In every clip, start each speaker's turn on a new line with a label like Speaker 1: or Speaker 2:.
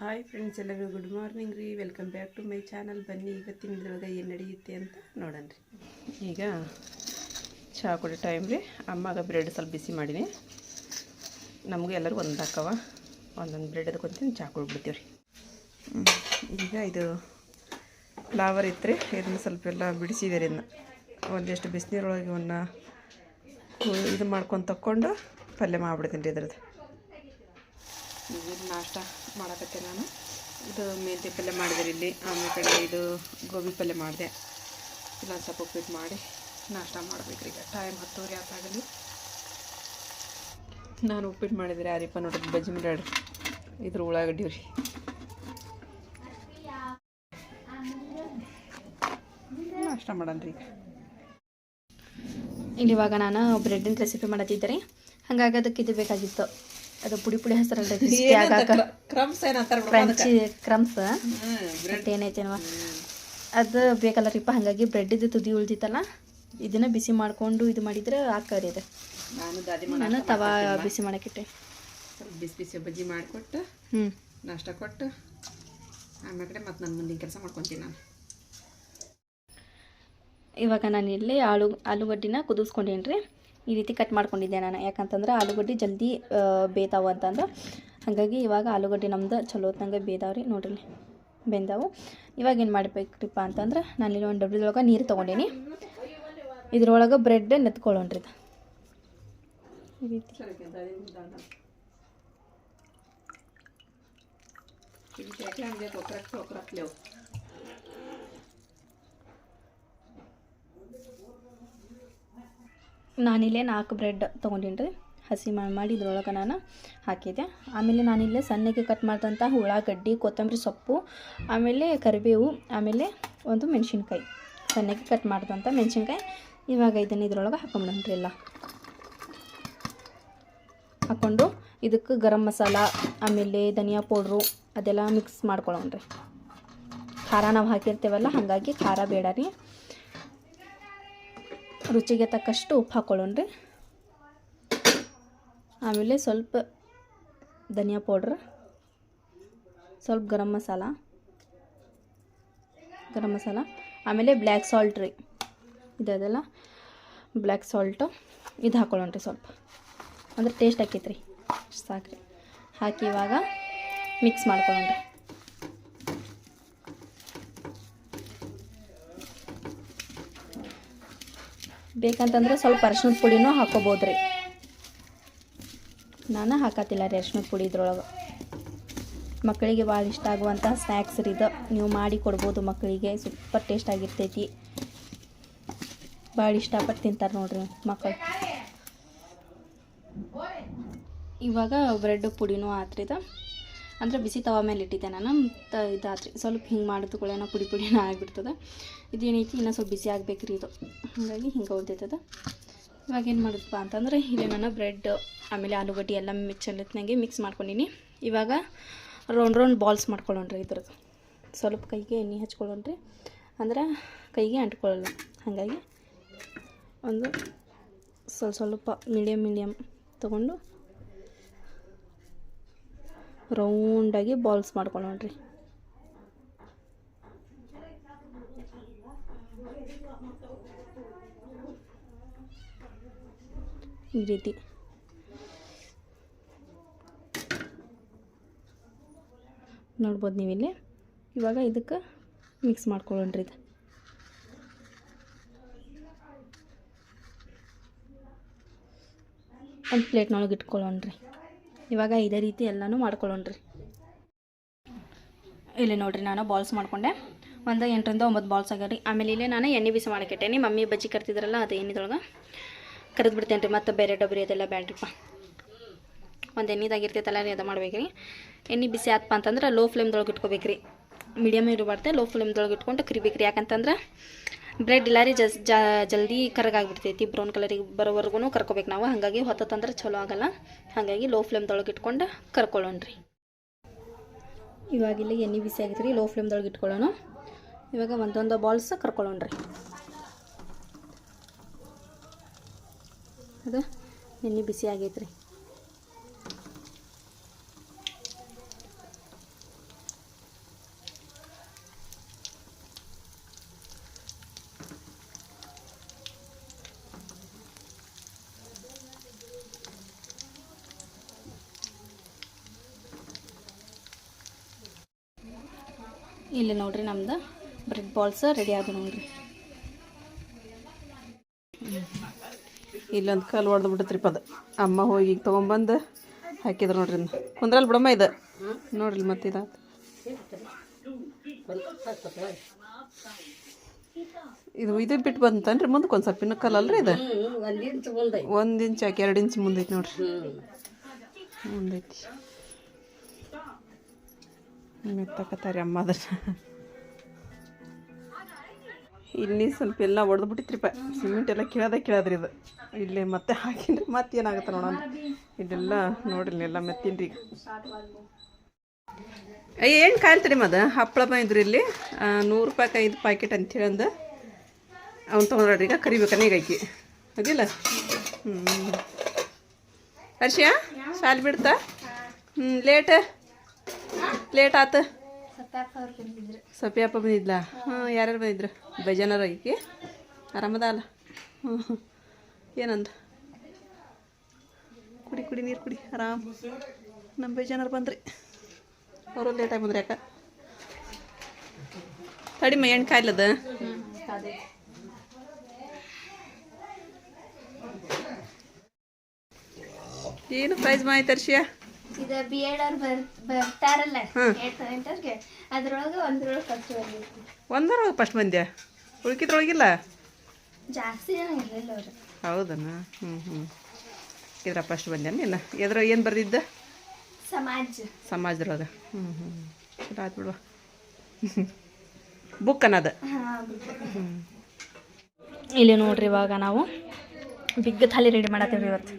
Speaker 1: Hi friends ಎಲ್ಲರಿಗೂ good morning ರೀ. Welcome back to my channel ಬನ್ನಿ, ಇವತ್ತಿನ ದಿನದಾಗ ಏನು ನಡೆಯುತ್ತೆ ಅಂತ ನೋಡೋಣ ರೀ. ಈಗ ಚಹಾ ಕೊಡೋ ಟೈಮ್ ರೀ. ಅಮ್ಮಗೆ ಬ್ರೆಡ್ ಸ್ವಲ್ಪ ಬಿಸಿ ಮಾಡೀನಿ. ನಮಗೂ ಎಲ್ಲರೂ ಒಂದು ಹಾಕವ ಒಂದೊಂದು ಬ್ರೆಡ್ ಅದಕ್ಕೊಂತೀನಿ ಚಹಾ ಕೊಡ್ಬಿಡ್ತೀವಿ ರೀ. ಈಗ ಇದು ಫ್ಲವರ್ ಇತ್ತು ರೀ ಇದನ್ನು ಸ್ವಲ್ಪ ಎಲ್ಲ ಬಿಡಿಸಿದೆ ರೀ ಒಂದಿಷ್ಟು ಬಿಸಿನೀರೊಳಗೆ ಇವನ್ನ ಇದು ಮಾಡ್ಕೊಂಡು ತಕ್ಕೊಂಡು ಪಲ್ಯ ಮಾಡಿಬಿಡ್ತೀನಿ ರೀ ಇದ್ರದ್ದು. ಇದು ನಾಷ್ಟ ಮಾಡಕತ್ತೆ ನಾನು. ಇದು ಮೆಂತೆ ಪಲ್ಯ ಮಾಡಿದೆ ಇಲ್ಲಿ. ಆಮೇಲೆ ಕಡೆ ಇದು ಗೋಬಿ ಪಲ್ಯ ಮಾಡಿದೆ. ಇಲ್ಲ, ಸ್ವಲ್ಪ ಉಪ್ಪಿಟ್ಟು ಮಾಡಿ ನಾಷ್ಟ ಮಾಡಬೇಕ್ರಿ ಈಗ. ಟೈಮ್ ಹತ್ತುವರೆ ಆತಾಗಲಿ. ನಾನು ಉಪ್ಪಿಟ್ಟು ಮಾಡಿದ್ರೆ ಯಾರಿಪ್ಪ ನೋಡಿದ್ ಬಜ್ಜಿ ಮಿರಾಡ್ರಿ ಇದ್ರ ಉಳ್ಳಾಗಡ್ಡಿ ರೀ. ನಾಷ್ಟ ಮಾಡೋಣ ರೀ ಈಗ.
Speaker 2: ಇಲ್ಲಿ ಇವಾಗ ನಾನು ಬ್ರೆಡ್ಡಿನ ರೆಸಿಪಿ ಮಾಡತ್ತಿದ್ದೆ ರೀ. ಹಂಗಾಗಿ ಅದಕ್ಕೆ ಇದು ಬೇಕಾಗಿತ್ತು. ಅದು ಪುಡಿ ಪುಡಿ ಹೆಸರಲ್ಲ
Speaker 1: ಕ್ರಮ್ಸ್
Speaker 2: ಕ್ರಂಚಿ ಕ್ರಮ್ಸ್ ಏನೈತೇನವ ಅದು ಬೇಕಲ್ಲ ರೀಪ್ಪ ಹಾಗಾಗಿ ಇದು ತುದಿ ಉಳ್ದಿತ್ತಲ್ಲ ಇದನ್ನ ಬಿಸಿ ಮಾಡಿಕೊಂಡು ಇದು ಮಾಡಿದ್ರೆ ಆಕರಿ ಅದು.
Speaker 1: ನಾನು
Speaker 2: ತವಾ ಬಿಸಿ ಮಾಡಕ್ಕಿಟ್ಟೆ
Speaker 1: ಬಿಸಿ ಬಿಸಿ ಬಜ್ಜಿ ಮಾಡಿಕೊಟ್ಟು
Speaker 2: ಹ್ಞೂ
Speaker 1: ನಾಷ್ಟ ಕೊಟ್ಟು ಆಮೇಲೆ ಮತ್ತೆ ನನ್ನ ಮುಂದಿನ ಕೆಲಸ ಮಾಡ್ಕೊತೀನಿ ನಾನು.
Speaker 2: ಇವಾಗ ನಾನು ಇಲ್ಲಿ ಆಲೂ ಆಲೂಗಡ್ಡಿನ ಕುದಿಸ್ಕೊಂಡೇನಿ ರೀ ಈ ರೀತಿ ಕಟ್ ಮಾಡ್ಕೊಂಡಿದ್ದೆ ನಾನು. ಯಾಕಂತಂದ್ರೆ ಆಲೂಗಡ್ಡೆ ಜಲ್ದಿ ಬೇಯ್ತಾವು ಅಂತಂದ್ರೆ. ಹಾಗಾಗಿ ಇವಾಗ ಆಲೂಗಡ್ಡೆ ನಮ್ದು ಚಲೋ ಹೊತ್ನಂಗೆ ಬೇಯ್ದಾವ ರೀ. ನೋಡ್ರಿ ಬೆಂದಾವು. ಇವಾಗ ಏನು ಮಾಡ್ಬೇಕ್ರಿಪ್ಪ ಅಂತಂದ್ರೆ ನಾನು ಇಲ್ಲಿ ಒಂದು ಡಬ್ಬಿದೊಳಗೆ ನೀರು ತೊಗೊಂಡೇನಿ. ಇದ್ರೊಳಗೆ ಬ್ರೆಡ್ ನೆತ್ಕೊಳ್ಳೋಣ್ರಿ ಇದು. ಈ ರೀತಿ. ನಾನಿಲ್ಲೇ ನಾಲ್ಕು ಬ್ರೆಡ್ ತೊಗೊಂಡಿನಿ ರೀ ಹಸಿ ಮಾಡಿ ಮಾಡಿ ಇದ್ರೊಳಗೆ ನಾನು ಹಾಕಿದೆ ಆಮೇಲೆ ನಾನಿಲ್ಲೇ ಸಣ್ಣಗೆ ಕಟ್ ಮಾಡಿದಂಥ ಉಳ್ಳಾಗಡ್ಡಿ, ಕೊತ್ತಂಬರಿ ಸೊಪ್ಪು, ಆಮೇಲೆ ಕರಿಬೇವು, ಆಮೇಲೆ ಒಂದು ಮೆಣಸಿನ್ಕಾಯಿ. ಸಣ್ಣಗೆ ಕಟ್ ಮಾಡಿದಂಥ ಮೆಣಸಿನ್ಕಾಯಿ. ಇವಾಗ ಇದನ್ನು ಇದ್ರೊಳಗೆ ಹಾಕೊಂಬಿಡೋಣ್ರಿ ಎಲ್ಲ. ಹಾಕ್ಕೊಂಡು ಇದಕ್ಕೆ ಗರಂ ಮಸಾಲ, ಆಮೇಲೆ ಧನಿಯಾ ಪೌಡ್ರು ಅದೆಲ್ಲ ಮಿಕ್ಸ್ ಮಾಡ್ಕೊಳ್ಳೋಣ್ರಿ. ಖಾರ ನಾವು ಹಾಕಿರ್ತೇವಲ್ಲ, ಹಾಗಾಗಿ ಖಾರ ಬೇಡ ರೀ. ರುಚಿಗೆ ತಕ್ಕಷ್ಟು ಉಪ್ಪು ಹಾಕ್ಕೊಳ್ಳೋಣ್ರಿ ಆಮೇಲೆ ಸ್ವಲ್ಪ ಧನಿಯಾ ಪೌಡ್ರ್, ಸ್ವಲ್ಪ ಗರಂ ಮಸಾಲ ಗರಂ ಮಸಾಲ, ಆಮೇಲೆ ಬ್ಲ್ಯಾಕ್ ಸಾಲ್ಟ್ ರೀ. ಇದೆಲ್ಲ ಬ್ಲ್ಯಾಕ್ ಸಾಲ್ಟು, ಇದು ಹಾಕ್ಕೊಳ್ಳೋಣ್ರಿ ಸ್ವಲ್ಪ. ಅಂದ್ರೆ ಟೇಸ್ಟ್ ಆಕೈತೆ ಸಾಕ್ರಿ. ಹಾಕಿ ಇವಾಗ ಮಿಕ್ಸ್ ಮಾಡ್ಕೊಳ್ಳೋಣ್ರಿ. ಬೇಕಂತಂದ್ರೆ ಸ್ವಲ್ಪ ಅರ್ಶಿನದ ಪುಡಿನೂ ಹಾಕೋಬೋದು ರೀ ನಾನು ಹಾಕತ್ತಿಲ್ಲ ರೀ ಅರ್ಶಿನದ ಪುಡಿ ಇದ್ರೊಳಗೆ. ಮಕ್ಕಳಿಗೆ ಭಾಳ ಇಷ್ಟ ಆಗುವಂಥ ಸ್ನ್ಯಾಕ್ಸ್ ರೀ ಇದು. ನೀವು ಮಾಡಿ ಕೊಡ್ಬೋದು ಮಕ್ಕಳಿಗೆ ಸೂಪರ್ ಟೇಸ್ಟ್ ಆಗಿರ್ತೈತಿ. ಭಾಳ ಇಷ್ಟಪಟ್ಟು ತಿಂತಾರೆ ನೋಡ್ರಿ ಮಕ್ಕಳು ಇವಾಗ ಬ್ರೆಡ್ ಪುಡಿನೂ ಆತ್ರಿದ ಅಂದರೆ ಬಿಸಿ ತವ ಮೇಲೆ ಇಟ್ಟಿದ್ದೆ ನಾನು. ತ ಇದಾದ್ರಿ. ಸ್ವಲ್ಪ ಹಿಂಗೆ ಮಾಡಿದ್ಕೊಳ್ಳೇನೋ ಪುಡಿ ಪುಡಿನ ಆಗಿಬಿಡ್ತದೆ. ಇದೇನೈತಿ? ಇನ್ನೂ ಸ್ವಲ್ಪ ಬಿಸಿ ಆಗಬೇಕ್ರಿ ಇದು. ಹಾಗಾಗಿ ಹಿಂಗೆ ಉಳ್ದೈತದ ಇವಾಗ ಏನು ಮಾಡಿದ್ಪ ಅಂತಂದ್ರೆ, ಇಲ್ಲಿ ನಾನು ಬ್ರೆಡ್, ಆಮೇಲೆ ಆಲೂಗಡ್ಡೆ ಎಲ್ಲ ಮಿಚ್ಚಲತ್ನಾಗೆ ಮಿಕ್ಸ್ ಮಾಡ್ಕೊಂಡೀನಿ. ಇವಾಗ ರೌಂಡ್ ರೌಂಡ್ ಬಾಲ್ಸ್ ಮಾಡ್ಕೊಳ್ಳೋಣ್ರಿ ಇದ್ರದ್ದು. ಸ್ವಲ್ಪ ಕೈಗೆ ಎಣ್ಣೆ ಹಚ್ಕೊಳ್ಳೋಣ್ರಿ. ಅಂದ್ರೆ ಕೈಗೆ ಅಂಟ್ಕೊಳ್ಳಲ್ಲ. ಹಾಗಾಗಿ ಒಂದು ಸ್ವಲ್ಪ ಸ್ವಲ್ಪ ಮೀಡಿಯಮ್ ಮೀಡಿಯಮ್ ತೊಗೊಂಡು ರೌಂಡಾಗಿ ಬಾಲ್ಸ್ ಮಾಡ್ಕೊಳ್ಳೋಣ್ರಿ ಈ ರೀತಿ. ನೋಡ್ಬೋದು ನೀವಿಲ್ಲಿ. ಇವಾಗ ಇದಕ್ಕೆ ಮಿಕ್ಸ್ ಮಾಡ್ಕೊಳ್ಳೋಣ್ರಿ ಇದು. ಒಂದು ಪ್ಲೇಟ್ನೊಳಗೆ ಇಟ್ಕೊಳ್ಳೋಣ್ರಿ ಇವಾಗ ಇದೇ ರೀತಿ ಎಲ್ಲನೂ ಮಾಡ್ಕೊಳ್ಳೋಣ್ರಿ. ಇಲ್ಲಿ ನೋಡ್ರಿ ನಾನು ಬಾಲ್ಸ್ ಮಾಡ್ಕೊಂಡೆ. ಒಂದು ಎಂಟರಿಂದ ಒಂಬತ್ತು ಬಾಲ್ಸ್ ಆಗ್ಯಾವ ರೀ ಆಮೇಲೆ ಇಲ್ಲೇ ನಾನು ಎಣ್ಣೆ ಬಿಸಿ ಮಾಡಕ್ಕಿಟ್ಟೇನಿ ಮಮ್ಮಿ ಬಜ್ಜಿ ಕರ್ತಿದ್ರಲ್ಲ ಅದು ಎಣ್ಣೆದೊಳಗೆ. ಕರೆದು ಬಿಡ್ತೇನೆ ರೀ ಮತ್ತು ಬೇರೆ ಡಬ್ರಿ ಅದೆಲ್ಲ ಬ್ಯಾಡ್ರಿಪ್ಪ. ಒಂದು ಎಣ್ಣೆದಾಗಿರ್ತೈತಲ್ಲ ರೀ ಅದು ಮಾಡ್ಬೇಕ್ರಿ. ಎಣ್ಣೆ ಬಿಸಿ ಆತಪ್ಪ ಅಂತಂದ್ರೆ ಲೋ ಫ್ಲೇಮ್ದೊಳಗೆ ಇಟ್ಕೋಬೇಕ್ರಿ. ಮೀಡಿಯಮ್ ಇರಬಾರ್ದೆ ಲೋ ಫ್ಲೇಮ್ದೊಳಗೆ ಇಟ್ಕೊಂಡು ಕರಿಬೇಕ್ರಿ. ಯಾಕಂತಂದ್ರೆ ಬ್ರೆಡ್ ಇಲ್ಲಾರಿ ಜಸ್ ಜಲ್ದಿ ಕರಗಾಗ್ಬಿಡ್ತೈತಿ ಬ್ರೌನ್ ಕಲರಿಗೆ ಬರೋವರೆಗೂ ಕರ್ಕೋಬೇಕು ನಾವು. ಹಾಗಾಗಿ ಹೊತ್ತಂದ್ರೆ ಚಲೋ ಆಗಲ್ಲ. ಹಾಗಾಗಿ ಲೋ ಫ್ಲೇಮ್ದೊಳಗೆ ಇಟ್ಕೊಂಡು ಕರ್ಕೊಳ್ಳೋಣ್ರಿ. ಇವಾಗ ಇಲ್ಲಿ ಎಣ್ಣೆ ಬಿಸಿ ಆಗಿತ್ತು ರೀ ಲೋ ಫ್ಲೇಮ್ದೊಳಗೆ ಇಟ್ಕೊಳ್ಳೋಣ. ಇವಾಗ ಒಂದೊಂದು ಬಾಲ್ಸ್ ಕರ್ಕೊಳ್ಳೋಣ್ರಿ. ಅದು? ಎಣ್ಣೆ ಬಿಸಿ ಆಗೈತೆ ಇಲ್ಲಿ ನೋಡ್ರಿ ನಮ್ದು ಬ್ರೆಡ್ ಬಾಲ್ಸ್ ರೆಡಿ ಆದ ನೋಡ್ರಿ.
Speaker 1: ಇಲ್ಲೊಂದು ಕಲ್ಲು ಹೊಡೆದು ಬಿಟ್ಟತ್ರಿಪ್ಪ ಅದು. ಅಮ್ಮ ಹೋಗಿ ಈಗ ತೊಗೊಂಬಂದು ಹಾಕಿದ್ರು ನೋಡ್ರಿ ಕುಂದ್ರಲ್ಲಿ ಕುಂದ್ರಲ್ಲ ಬಿಡಮ್ಮ ಇದು. ನೋಡ್ರಿ ಮತ್ತೆ ಇದಾತು ಇದು ಇದು ಬಿಟ್ಟು ಬಂತನ್ರಿ ಮುಂದಕ್ಕೆ ಒಂದು ಸ್ವಲ್ಪ ಇನ್ನೂ ಕಲ್ಲಲ್ರಿ ಇದು? ಒಂದು ಇಂಚ್ ಹಾಕಿ ಎರಡು ಇಂಚ್ ಮುಂದೈತಿ ನೋಡ್ರಿ. ಮುಂದೈತಿ. ಮೆತ್ತಕತ್ತಾರಿ ಅಮ್ಮ ಅದ್ರ ಇಲ್ಲಿ ಸ್ವಲ್ಪ ಎಲ್ಲ ಒಡೆದ್ಬಿಟ್ಟಿತ್ರಿಪ್ಪ. ಸಿಮೆಂಟ್ ಎಲ್ಲ ಕೇಳದ ಕೇಳದ್ರಿ ಇದು. ಇಲ್ಲಿ ಮತ್ತೆ ಹಾಕಿನ್ರಿ ಮತ್ತೆ ಏನಾಗುತ್ತೆ ನೋಡೋಣ. ಇದೆಲ್ಲ ನೋಡ್ರಿ ಎಲ್ಲ ಮೆತ್ತಿನ್ರಿ ಈಗ. ಅಯ್ಯ ಏನು ಕಾಯ್ತರಿ ಮದ? ಹಪ್ಪಳ ಬಂದಿದ್ರು ಇಲ್ಲಿ. ನೂರು ರೂಪಾಯಿ ಐದು ಪ್ಯಾಕೆಟ್ ಅಂತೇಳಿ ಅಂದ ಅವ್ನು ತೊಗೊಂಡ್ರಿ ಈಗ ಕರಿಬೇಕನ್ನ ಈಗ ಆಕಿ ಅದಿಲ್ಲ? ಹ್ಞೂ ಹರ್ಷ ಶಾಲೆ ಬಿಡ್ತಾ? ಹ್ಞೂ ಲೇಟ್. ಲೇಟ್ ಆತ? ಸಫಿಯಪ್ಪ ಬಂದಿದ್ಲ? ಹಾಂ ಯಾರ್ಯಾರು ಬಂದಿದ್ರು? ಬೈಜಾನರ ಈಕೆ ಆರಾಮದ ಅಲ್ಲ? ಹ್ಞೂ ಏನಂದ? ಕುಡಿ ಕುಡಿ ನೀರು ಕುಡಿ. ಆರಾಮ್. ನಮ್ಮ ಬೈಜಾನರು ಬಂದ್ರಿ. ಅವರು ಲೇಟಾಗಿ ಬಂದ್ರಿ ಯಾಕ? ಕಡಿಮೆ ಎಣ್ಣೆ ಕಾಯ್ಲದ? ಏನು ಪ್ರೈಸ್ ಮಾಹಿತಿ ಹರ್ಷಿಯಾ?
Speaker 3: ಇದು ಬಿ ಎಡ್ ಅವ್ರು ಬರ್ ಬರ್ತಾರಲ್ಲ. ಅದ್ರೊಳಗೆ ಒಂದ್ರೊಳಗೆ ಫಸ್ಟ್ ಬಂದಿದ್ವಿ.
Speaker 1: ಒಂದರೊಳಗೆ ಫಸ್ಟ್ ಬಂದ್ಯಾ? ಉಳ್ಕಿದ್ರೊಳಗಿಲ್ಲ?
Speaker 3: ಜಾಸ್ತಿ ಜನ ಇರಲಿಲ್ಲ ಅವ್ರು.
Speaker 1: ಹೌದನ? ಹ್ಞೂ ಹ್ಞೂ ಇದ್ರ ಫಸ್ಟ್ ಬಂದ್ಯಾನ ಇಲ್ಲ ಎದ್ರ ಏನು ಬರೆದಿದ್ದ?
Speaker 3: ಸಮಾಜ.
Speaker 1: ಸಮಾಜದೊಳಗೆ. ಹ್ಞೂ ಹ್ಞೂ ಚಲೋ ಆಯ್ತು ಬಿಡುವ. ಬುಕ್ ಅನ್ನೋದು.
Speaker 3: ಹ್ಞೂ
Speaker 2: ಇಲ್ಲಿ ನೋಡ್ರಿ ಇವಾಗ ನಾವು. ಬಿಗ್ ಥಾಲಿ ರೆಡಿ ಮಾಡತ್ತೀವಿ ಇವತ್ತು.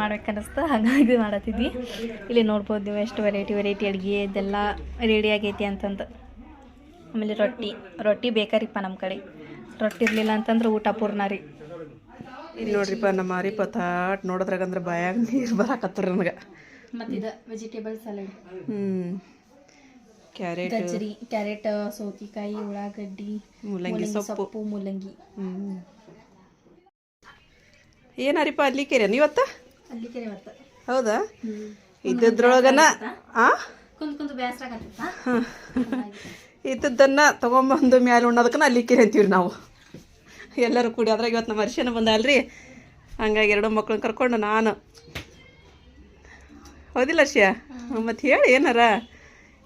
Speaker 2: ಮಾಡ್ಬೇಕನ್ನಿಸ್ತು ಹಾಗಾಗಿ ಮಾಡತ್ತಿದ್ವಿ. ಇಲ್ಲಿ ನೋಡ್ಬೋದು ನೀವು ಎಷ್ಟು ವೆರೈಟಿ ವೆರೈಟಿ ಅಡುಗೆ ಇದೆಲ್ಲ ರೆಡಿ ಆಗೈತಿ ಅಂತಂದು. ಆಮೇಲೆ ರೊಟ್ಟಿ ರೊಟ್ಟಿ ಬೇಕಾರಿಪ್ಪ ನಮ್ಮ ಕಡೆ. ರೊಟ್ಟಿ ಇರಲಿಲ್ಲ ಅಂತಂದ್ರೆ ಊಟ ಪೂರ್ಣ ರೀ.
Speaker 1: ಇಲ್ಲಿ ನೋಡ್ರಿಪ್ಪ ನಮ್ಮ ಮಾರಿಪ್ಪ ತಾಟ್ ನೋಡಿದ್ರಾಗಂದ್ರೆ ಬಾಯಾಗ ನೀರು ಬರಾಕತ್ತರ ನನಗೆ.
Speaker 2: ಮತ್ತು ಇದು ವೆಜಿಟೇಬಲ್ ಸಲಾಡ್
Speaker 1: ಹ್ಞೂ ಕ್ಯಾರೆಟ್
Speaker 2: ಗಜ್ರಿ ಕ್ಯಾರೆಟ್ ಸೌತಿಕಾಯಿ ಉಳ್ಳಾಗಡ್ಡಿ
Speaker 1: ಮೂಲಂಗಿ ಸೊಪ್ಪು.
Speaker 2: ಮೂಲಂಗಿ.
Speaker 1: ಹ್ಞೂ ಏನಾರಿಪ್ಪ ಅಲ್ಲಿ ಕೇರ್ಯ ನೀವತ್ತ?
Speaker 2: ಇವತ್ತು
Speaker 1: ಹೌದಾ? ಇದ್ದದ್ರೊಳಗನ ಆ? ಇದ್ದದ್ದನ್ನ ತೊಗೊಂಬಂದು ಮ್ಯಾಲೆ ಉಣ್ಣೋದಕ್ಕನ ಅಲ್ಲಿ ಕೇರಿ ಅಂತೀವಿ ನಾವು. ಎಲ್ಲರೂ ಕೂಡಿ ಅದ್ರಾಗ ಇವತ್ತು ನಮ್ಮ ಅರ್ಶನ ಬಂದಲ್ರಿ ಹಂಗಾಗಿ ಎರಡು ಮಕ್ಳನ್ನ ಕರ್ಕೊಂಡು ನಾನು. ಹೌದಿಲ್ಲ ಶ್ಯಾ ಮತ್ತು ಹೇಳಿ ಏನಾರ?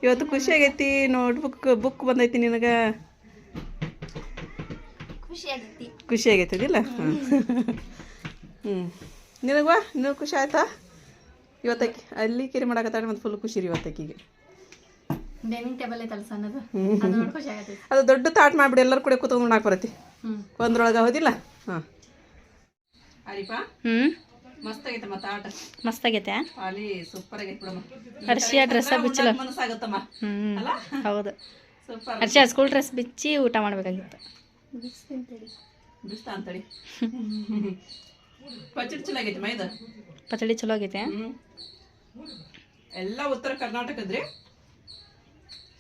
Speaker 1: ಇವತ್ತು ಖುಷಿ ಆಗೈತಿ ನೋಟ್ಬುಕ್ ಬುಕ್ ಬಂದೈತಿ ನಿನಗೆ?
Speaker 3: ಖುಷಿ ಆಗೈತಿ.
Speaker 1: ಖುಷಿ ಆಗೈತಿ ಅದಿಲ್ಲ ಹ್ಞೂ ಹ್ಞೂ ನಿನಗವಾ ನೀವು ಖುಷಿ ಆಯ್ತಾ? ಇವತ್ತಕ್ಕೆ ಅಲ್ಲಿ ಕಿರಿ ಮಾಡಕತ್ತಾಳೆ ಮತ್ತು ಫುಲ್ ಖುಷಿ ರೀ ಇವತ್ತಕ್ಕಿಗೆ.
Speaker 2: ಡೈನಿಂಗ್ ಟೇಬಲ್ ಐತಲ್ಲ ಸಣ್ಣದು ಅದು
Speaker 1: ದೊಡ್ಡ ತಾಟ್ ಮಾಡಿಬಿಡಿ ಎಲ್ಲರೂ ಕೂಡ ಕೂತ್ಕೊಂಡು ಉಣ್ಣಾಕ್ ಬರತ್ತಿ.
Speaker 2: ಹ್ಞೂ
Speaker 1: ಒಂದ್ರೊಳಗೆ ಹೌದಿಲ್ಲ? ಹಾಂ. ಅರಿಪ?
Speaker 2: ಹ್ಞೂ
Speaker 1: ಮಸ್ತ್ ಆಗೈತೆ ಮತ್ತೆ
Speaker 2: ಮಸ್ತ್ ಆಗೈತೆ
Speaker 1: ಅಲ್ಲಿ ಸೂಪರ್ ಆಗೈತೆ ಬಿಡಮ್ಮ.
Speaker 2: ಹರ್ಷಿಯ ಡ್ರೆಸ್ಸ ಬಿಚ್ಚಲ.
Speaker 1: ಮನಸ್ಸಾಗತ್ತಮ್ಮ.
Speaker 2: ಹ್ಞೂ
Speaker 1: ಅಲ್ಲ?
Speaker 2: ಹೌದು.
Speaker 1: ಸೂಪರ್
Speaker 2: ಹರ್ಷಿಯ ಸ್ಕೂಲ್ ಡ್ರೆಸ್ ಬಿಚ್ಚಿ ಊಟ ಮಾಡ್ಬೇಕಾಗಿತ್ತು.
Speaker 1: ಬಿಸ್ತಾ ಅಂತೇಳಿ. ಪಚ್ಚಡಿ ಚಲೋ ಆಗೈತೆ ಮೈದ?
Speaker 2: ಪಚಡಿ ಚಲೋ ಆಗೈತೆ
Speaker 1: ಎಲ್ಲ ಉತ್ತರ ಕರ್ನಾಟಕದ್ರಿ.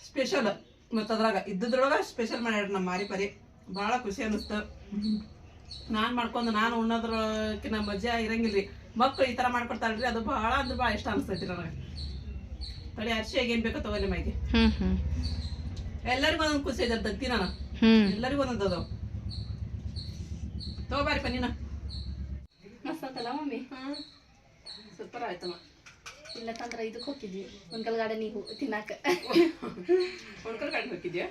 Speaker 1: ಸ್ಪೆಷಲ್. ಮತ್ತು ಅದ್ರಾಗ ಇದ್ದದ್ರೊಳಗ ಸ್ಪೆಷಲ್ ಮಾಡ್ಯಾರ ನಮ್ಮ ಮಾರಿ ಪರಿ. ಭಾಳ ಖುಷಿ ಅನಿಸ್ತು ನಾನು ಮಾಡ್ಕೊಂಡು ನಾನು ಉಣ್ಣೋದ್ರಕಿನ ಮಜಾ ಇರಂಗಿಲ್ರಿ. ಮಕ್ಕಳು ಈ ಥರ ಮಾಡ್ಕೊಡ್ತಾರಲ್ರಿ ಅದು ಭಾಳ ಅಂದ್ರೆ ಭಾಳ ಇಷ್ಟ ಅನಿಸ್ತೈತಿ ನನಗೆ. ತಡಿ ಅರ್ಶಿಯಾಗಿ ಏನ್ ಬೇಕೋ ತಗೋಲಿ ಮೈಗೆ.
Speaker 2: ಹ್ಞೂ ಹ್ಞೂ
Speaker 1: ಎಲ್ಲರಿಗೂ ಒಂದೊಂದು ಖುಷಿ ಇದೆ ತತ್ತಿ ನಾನು. ಎಲ್ಲರಿಗೂ ಒಂದೊಂದು ಅದಾವ ತಗೋಬಾರಿಪ್ಪ ನೀನು.
Speaker 2: ಆತಲ್ಲ ಮಮ್ಮಿ?
Speaker 1: ಸೂಪರ್ ಆಯ್ತಮ್ಮ.
Speaker 2: ಇಲ್ಲ ತಂದ್ರೆ ಇದಕ್ಕೆ ಹೋಗಿದ್ವಿ ಒಂದ್ಕಲ್ ನೀವು ತಿನ್ನಾಕ.
Speaker 1: ಉಣ್ಕಲ್ ಕಡೆ ಹೋಗಿದ್ಯಾ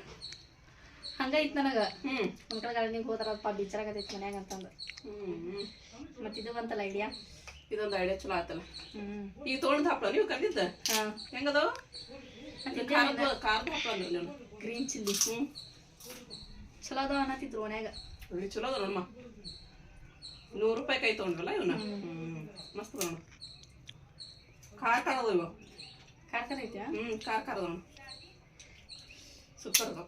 Speaker 2: ಹಂಗೈತ್ ನನಗೆ.
Speaker 1: ಹ್ಞೂ
Speaker 2: ಒಂದ್ಕಲ್ ಗಾರ್ಡನಿಗೆ ಹೋದ್ರಪ್ಪ ಬಿಚ್ಚರಾಗತೈತಿ ಮನ್ಯಾಗ ಅಂತಂದು. ಮತ್ತು ಇದು ಬಂತಲ್ಲ ಐಡಿಯಾ
Speaker 1: ಇದೊಂದು ಐಡಿಯಾ ಚಲೋ ಆತಲ್ಲ. ಈಗ ತೊಗೊಂಡ್ ಹಪ್ಪಳ ನೀವು ಕರ್ದಿದ್ದ?
Speaker 2: ಹಾಂ.
Speaker 1: ಹೆಂಗದು? ಖಾರದ ಖಾರದ ಅಂದ್ರೆ
Speaker 2: ಗ್ರೀನ್ ಚಿಲ್ಲಿ ಚಲೋ ಅದಾವ ಅನ್ನತ್ತಿದ್ರು ಮನ್ಯಾಗ.
Speaker 1: ಚಲೋ ಅದ ನೋಡಮ್ಮ ನೂರು ರೂಪಾಯಿ ಕೈ ತೊಗೊಂಡ್ರಲ್ಲ ಇವನ್ನ? ಹ್ಞೂ ಮಸ್ತ್ ನೋಡು. ಖಾರ ಖಾರ ಅದಾವ ಖಾರ
Speaker 2: ಖಾರ ಐತ್ಯಾ?
Speaker 1: ಹ್ಞೂ ಖಾರ ಖಾರ ಅದಾವ ಸೂಪರ್ ಅದ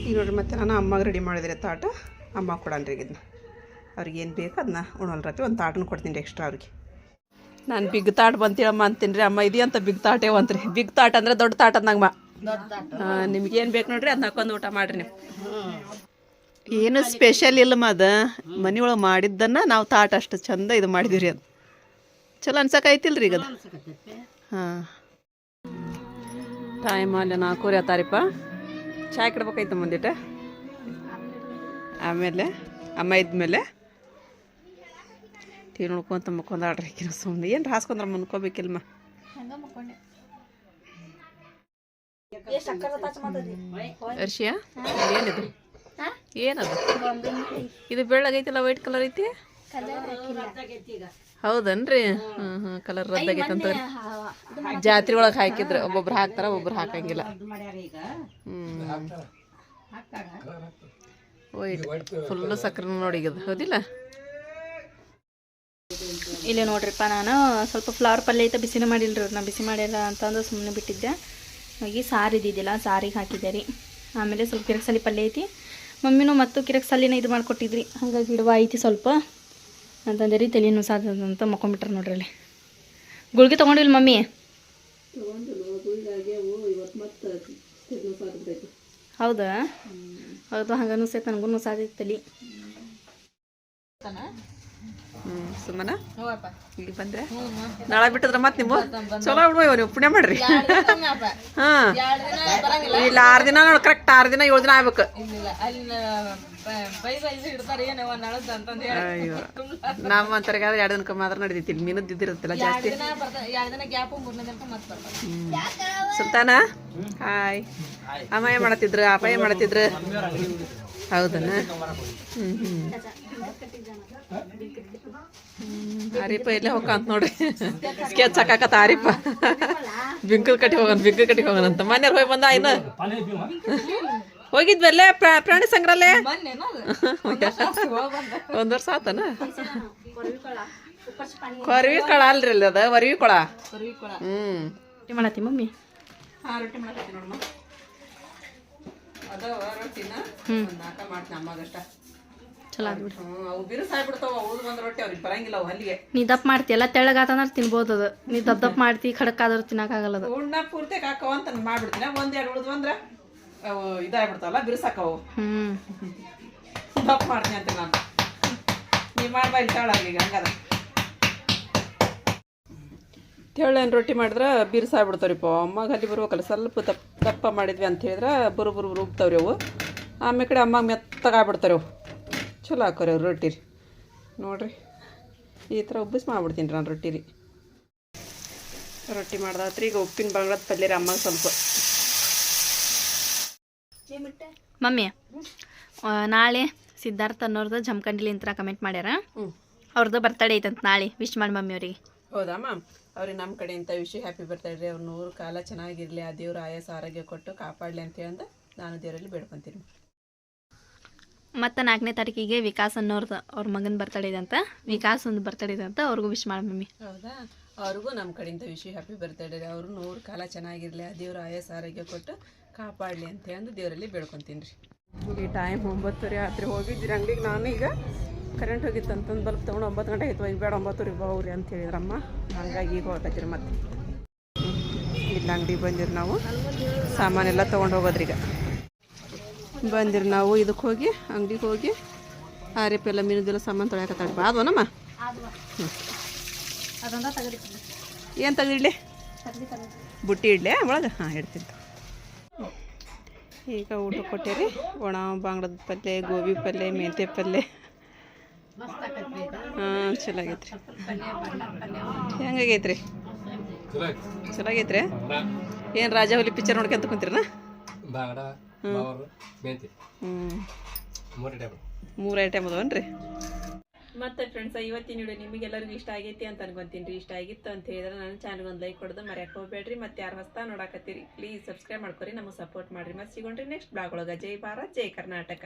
Speaker 1: ಈಗ ನೋಡ್ರಿ ಮತ್ತೆ ನಾನು ಅಮ್ಮಗೆ ರೆಡಿ ಮಾಡಿದ್ರೆ ತಾಟ. ಅಮ್ಮ ಕೊಡನ್ರಿ ಇದನ್ನ ಅವ್ರಿಗೆ ಏನು ಬೇಕು ಅದನ್ನ ಉಣಲ್ರತಿ ಒಂದು ತಾಟನ್ನು ಕೊಡ್ತೀನಿ ರೀ ಎಕ್ಸ್ಟ್ರಾ ಅವ್ರಿಗೆ. ನಾನು ಬಿಗ್ ತಾಟ್ ಬಂತೀಳಮ್ಮ ಅಂತೀನಿ ರೀ ಅಮ್ಮ ಇದೆಯಂತ ಬಿಗ್ ತಾಟೇ ಅಂತ್ರಿ ಬಿಗ್ ತಾಟ್ ಅಂದ್ರೆ ದೊಡ್ಡ ತಾಟ್ ಅಂದಂಗಮ್ಮ ನಿಮ್ಗೇನು ಏನು ಬೇಕು ನೋಡ್ರಿ ಅದನ್ನ ಹಾಕೊಂಡು ಊಟ ಮಾಡಿರಿ ನೀವು. ಏನು ಸ್ಪೆಷಲ್ ಇಲ್ಲಮ್ಮ ಅದು. ಮನೆಯೊಳಗೆ ಒಳಗೆ ಮಾಡಿದ್ದನ್ನ ನಾವು ತಾಟ ಅಷ್ಟು ಚಂದ ಇದು ಮಾಡಿದಿರಿ ಅದು. ಚಲೋ ಅನ್ಸಕೈತಿಲ್ರಿ ಈಗ ಅದು ಹಾಂ. ಟೈಮ್ ಅಲ್ಲಿ ನಾಲ್ಕೂವರೆ ಆತಾರಿಪ್ಪ. ಚಾಯ್ ಇಡ್ಬೇಕಾಯ್ತು ಮುಂದಿಟ ಆಮೇಲೆ ಅಮ್ಮ ಇದ್ಮೇಲೆ ಟಿ ನೋಡ್ಕೊಂತ ಮುಕ್ಕೊಂದಾಡ್ರಿ ಆಕಿನ ಸುಮ್ಮನೆ ಏನು ಹಾಸ್ಕೊಂಡ್ರೆ ಮುನ್ಕೋಬೇಕಿಲ್ಮ? ಅರ್ಶಿಯಾ ಏನಿದು?
Speaker 3: ಹಾ?
Speaker 1: ಏನದು? ಇದು ಬೆಳ್ಳಗೈತಿಲ್ಲ ವೈಟ್ ಕಲರ್ ಐತಿ?
Speaker 3: ಕಲರ್
Speaker 1: ಹೌದನ್ರಿ? ಹ್ಞೂ ಹ್ಞೂ ಕಲರ್ ರದ್ದಾಗೈತಂತ ಜಾತ್ರೆ ಒಳಗೆ ಹಾಕಿದ್ರು ಒಬ್ಬೊಬ್ರು ಹಾಕ್ತಾರ ಒಬ್ಬೊಬ್ರು ಹಾಕಂಗಿಲ್ಲ. ಹ್ಞೂ ವೈಟ್ ಫುಲ್ಲು ಸಕ್ಕರೆ ನೋಡಿ ಈಗ ಹೌದಿಲ್ಲ?
Speaker 2: ಇಲ್ಲೇ ನೋಡ್ರಿಪ್ಪ ನಾನು ಸ್ವಲ್ಪ ಫ್ಲವರ್ ಪಲ್ಯ ಐತೆ ಬಿಸಿನೇ ಮಾಡಿಲ್ರಿ ನಾ ಬಿಸಿ ಮಾಡಿಲ್ಲ ಅಂತಂದು ಸುಮ್ಮನೆ ಬಿಟ್ಟಿದ್ದೆ. ಹೋಗಿ ಸಾರು ಇದ್ದಿದ್ದಿಲ್ಲ ಸಾರಿಗೆ ಹಾಕಿದ್ದೆ ರೀ. ಆಮೇಲೆ ಸ್ವಲ್ಪ ಕಿರಕ್ಸಲಿ ಪಲ್ಯ ಐತಿ. ಮಮ್ಮಿನೂ ಮತ್ತು ಕಿರಕ್ಸಲಿನ ಇದು ಮಾಡಿಕೊಟ್ಟಿದ್ರಿ. ಹಾಗಾಗಿ ಇಡುವ ಐತಿ ಸ್ವಲ್ಪ. ಅಂತಂದೆ ರೀ ತಲೆ ನುಸಾದಂತ ಮಕ್ಕೊಂಬಿಟ್ರೆ ನೋಡ್ರಿ ಅಲ್ಲಿ. ಗುಳ್ಗೆ ತೊಗೊಂಡಿಲ್ಲ ಮಮ್ಮಿ? ಹೌದಾ? ಹೌದು ಹಂಗೆ ನುಸೈತೆ ನನಗೂ ನುಸಾದೈತೆ ತಲೆ
Speaker 1: ಹ್ಞೂ ಸುಮ್ಮನ ಇಲ್ಲಿ ಬಂದ್ರೆ? ನಾಳೆ ಬಿಟ್ಟಿದ್ರೆ ಮತ್ತೆ ನೀವು? ಚಲೋ ಬಿಡುವ ನೀವು ಪುಣ್ಯ ಮಾಡ್ರಿ. ಹಾಂ. ಇಲ್ಲ ಆರು ದಿನ ನೋಡಿ ಕರೆಕ್ಟ್ ಆರು ದಿನ ಏಳು ದಿನ ಆಗ್ಬೇಕು. ಅಯ್ಯೋ ನಮ್ಮ ಅಂತರ್ಗಾದ್ರೆ ಎರಡು ದಿನಕ್ಕೆ ಮಾತ್ರ ನಡೀತಿ ಇಲ್ಲಿ ಮೀನದ್ದು ಇದ್ದಿರುತ್ತಲ್ಲ ಜಾಸ್ತಿ. ಹ್ಮ್. ಸುಲ್ತಾನ? ಹಾಯ್ ಅಮ್ಮ ಏನ್ ಮಾಡತ್ತಿದ್ರು ಅಪ್ಪ ಏನ್ ಮಾಡತ್ತಿದ್ರು ಹೌದನ? ಹ್ಮ್ ಹ್ಮ್. ಹ್ಮ್, ಆರಿಪ ಇಲ್ಲೇ ಹೋಗಂತ ನೋಡ್ರಿ. ಸ್ಕೆಚ್ ಹಾಕಾಕತ್ತ ಆರಿಪ ಬಿಂಕಲ್ ಕಟ್ಟಿ ಹೋಗೋಣ ಬಿಂಕಲ್ ಕಟ್ಟಿ ಹೋಗೋಣ ಅಂತ. ಮನೆಯವ್ರು ಹೋಗಿ ಬಂದ ಇನ್ನು? ಹೋಗಿದ್ವಲ್ಲೇ ಪ್ರಾ- ಪ್ರಾಣಿ ಸಂಗ್ರಹಾಲಯ? ಒಂದ್ ವರ್ಷ ಆತನ? ಕೊರವಿ ಕೊಳ ಅಲ್ರಿ ಅಲ್ಲಿ ಅದ ವರಿವಿ ಕೊಳ ಹ್ಮ್.
Speaker 2: ರೊಟ್ಟಿ ಮಾಡತ್ತಿ ಮಮ್ಮಿ?
Speaker 1: ರೊಟ್ಟಿ ನೋಡಮ್ಮ. ಅಲ್ಲಿಗೆ.
Speaker 2: ನೀ ದಪ್ಪ ಮಾಡ್ತಿ ಎಲ್ಲ ತೆಳ್ಳಗಾತಂದ್ರೆ ತಿನ್ಬೋದು ಅದು. ನೀ ದಪ್ಪ ದಪ್ಪ ಮಾಡ್ತಿ ಖಡಕ್ ಆದ್ರೆ ತಿನ್ನಕ್ಕಾಗಲ್ಲ ಅದು.
Speaker 1: ಉಣ್ಣ ಪೂರ್ತಿ ಹಾಕವ ಅಂತ ಮಾಡ್ಬಿಡ್ತೀನಿ. ಒಂದ್ ಎರಡು ಉಳ್ದು ಬಂದ್ರ ಅವು ಇದಾಗ್ಬಿಡ್ತಾವಲ್ಲ ಬಿರುಸಾಕವು.
Speaker 2: ಹ್ಮ್.
Speaker 1: ದಪ್ಪ ಮಾಡ್ತೀನಿ ಅಂತ ನಾನು. ನೀ ಮಾಡ್ಬಾ ಇಲ್ಲಿ ಈಗ ಹಂಗಾರ ತೆಳ್ಳೇನು ರೊಟ್ಟಿ ಮಾಡಿದ್ರೆ ಬಿರ್ಸಾಗ್ಬಿಡ್ತಾವ್ರಿಪ್ಪ ಅಮ್ಮಗೆ ಅಲ್ಲಿ ಬರ್ಬೇಕಲ್ಲ ಸ್ವಲ್ಪ ತಪ್ಪ ದಪ್ಪ ಮಾಡಿದ್ವಿ ಅಂತ ಹೇಳಿದ್ರೆ ಬರು ಬರು ರುಬ್ತಾವ್ರಿ ಅವು. ಆಮೇಲೆ ಕಡೆ ಅಮ್ಮಗೆ ಮೆತ್ತಗಾಗ್ಬಿಡ್ತಾರೆ ಅವು. ಚಲೋ ಹಾಕೋರಿ ಅವ್ರು ರೊಟ್ಟಿ ರೀ. ನೋಡಿರಿ ಈ ಥರ ಉಬ್ಬಿಸಿ ಮಾಡ್ಬಿಡ್ತೀನಿ ರೀ ನಾನು ರೊಟ್ಟಿ ರೀ. ರೊಟ್ಟಿ ಮಾಡ್ದಾತ್ರಿ ಈಗ ಉಪ್ಪಿನ ಬಂಗಾಳದ ಪಲ್ಯ ರೀ ಅಮ್ಮಗೆ ಸ್ವಲ್ಪ.
Speaker 2: ಮಮ್ಮಿ ನಾಳೆ ಸಿದ್ಧಾರ್ಥ ಅನ್ನೋರ್ದು ಜಮಖಂಡಿಲಿ ಅಂತ ಕಮೆಂಟ್ ಮಾಡ್ಯಾರ. ಅವ್ರದ್ದು ಬರ್ತಡೇ ಐತಂತ ನಾಳೆ ವಿಶ್ ಮಾಡಿ ಮಮ್ಮಿ ಅವ್ರಿಗೆ.
Speaker 1: ಹೌದಮ್ಮ ಅವ್ರಿಗೆ ನಮ್ಮ ಕಡೆಯಿಂದ ವಿಷಯ ಹ್ಯಾಪಿ ಬರ್ತಡೇ ರೀ. ಅವ್ರು ನೂರು ಕಾಲ ಚೆನ್ನಾಗಿರಲಿ ಆ ದೇವ್ರ ಆಯಾಸ ಆರೋಗ್ಯ ಕೊಟ್ಟು ಕಾಪಾಡಲಿ ಅಂತ ಹೇಳಂದ ನಾನು ದೇವರಲ್ಲಿ ಬೇಡ್ಕೊತೀನಿ.
Speaker 2: ಮತ್ತು ನಾಲ್ಕನೇ ತಾರೀಕಿಗೆ ವಿಕಾಸ್ ಅನ್ನೋರ್ದು ಅವ್ರ ಮಗನ ಬರ್ತಡೇ ಇದೆ ಅಂತ. ವಿಕಾಸ್ ಒಂದು ಬರ್ತಡೇ ಇದೆ ಅಂತ ಅವ್ರಿಗೂ ವಿಶ್ ಮಾಡಿ ಮಮ್ಮಿ.
Speaker 1: ಹೌದಾ? ಅವ್ರಿಗೂ ನಮ್ಮ ಕಡೆಯಿಂದ ವಿಷಯ ಹ್ಯಾಪಿ ಬರ್ತಡೇ ರೀ. ಅವರು ನೂರು ಕಾಲ ಚೆನ್ನಾಗಿರಲಿ ಆ ದೇವ್ರ ಆಯಾಸ ಆರೋಗ್ಯ ಕೊಟ್ಟು ಕಾಪಾಡಲಿ ಅಂತ ಹೇಳಂದು ದೇವರಲ್ಲಿ ಬೇಡ್ಕೊತೀನಿ ರೀ. ಈ ಟೈಮ್ ಒಂಬತ್ತುವರೆ ರಾತ್ರಿ ಹೋಗಿದ್ರಿ ಅಂಗಡಿಗೆ. ನಾನು ಈಗ ಕರೆಂಟ್ ಹೋಗಿತ್ತು ಅಂತಂದು ಬಲ್ಬ್ ತೊಗೊಂಡು ಒಂಬತ್ತು ಗಂಟೆ ಆಯ್ತು ಈಗ ಬೇಡ ಒಂಬತ್ತೂರಿಗೆ ಬಾವ್ರಿ ಅಂತ ಹೇಳಿದ್ರಮ್ಮ. ಹಂಗಾಗಿ ಈಗ ಹೊರಟಿರಿ ಮತ್ತೆ. ಇಲ್ಲ ಅಂಗಡಿಗೆ ಬಂದಿರಿ ನಾವು. ಸಾಮಾನೆಲ್ಲ ತೊಗೊಂಡು ಹೋಗೋದ್ರಿ ಈಗ. ಬಂದಿರಿ ನಾವು ಇದಕ್ಕೆ ಹೋಗಿ, ಅಂಗಡಿಗೆ ಹೋಗಿ. ಆರೆಪೆಲ್ಲ ಮೀನುದೆಲ್ಲ ಸಾಮಾನು ತೊಳ್ಯಾಕತ್ತಾಡ್ಬಾ
Speaker 3: ತೆಗೆದು
Speaker 1: ಏನು
Speaker 3: ತೆಗೆದು
Speaker 1: ಬುಟ್ಟಿ ಇಡ್ಲಿ ಒಳಗೆ? ಹಾಂ, ಇಡ್ತೀನಿ ಈಗ ಊಟ ರೀ ಒಣ ಬಾಂಗ್ಲದ ಪಲ್ಯ ಗೋಬಿ ಪಲ್ಯ ಮೆಂತೆ ಪಲ್ಯ ಚಲೋ ಆಗೈತ್ರಿ. ಹೆಂಗಾಗೈತ್ರಿ? ಚಲೋ ಆಗೈತ್ರಿ? ಏನು ರಾಜ ಹುಲಿ ಪಿಕ್ಚರ್ ನೋಡ್ಕೊಂತ ಕುಂತೀರನ?
Speaker 4: ಬಾಂಗಡ ಬಾವರು ಮೆಂತಿ
Speaker 1: ಹ್ಞೂ
Speaker 4: ಮೂರು ಟೈಮ್.
Speaker 1: ಐಟಮ್ ಅದಾವನ್ರಿ? ಮತ್ತೆ ಫ್ರೆಂಡ್ಸ್ ಇವತ್ತಿನ ವಿಡಿಯೋ ನಿಮಗೆಲ್ಲರಿಗೂ ಇಷ್ಟ ಆಗೈತಿ ಅಂತ ಅನ್ಕೊಂತೀನಿ ರೀ. ಇಷ್ಟ ಆಗಿತ್ತು ಅಂತ ಹೇಳಿದ್ರೆ ನನ್ನ ಚಾನಲ್ ಒಂದು ಲೈಕ್ ಕೊಡೋದು ಮರ್ಯಾಕೆ ಹೋಗ್ಬೇಡ್ರಿ. ಮತ್ತೆ ಯಾರು ಹೊಸ್ತಾ ನೋಡಾಕತ್ತೀರಿ ಪ್ಲೀಸ್ ಸಬ್ಸ್ಕ್ರೈಬ್ ಮಾಡ್ಕೊರಿ. ನಮಗೆ ಸಪೋರ್ಟ್ ಮಾಡ್ರಿ. ಮತ್ತೆ ಸಿಗೋಣ್ರಿ ನೆಕ್ಸ್ಟ್ ಬ್ಲಾಗ್ ಒಳಗೆ. ಜೈ ಭಾರತ್ ಜೈ ಕರ್ನಾಟಕ.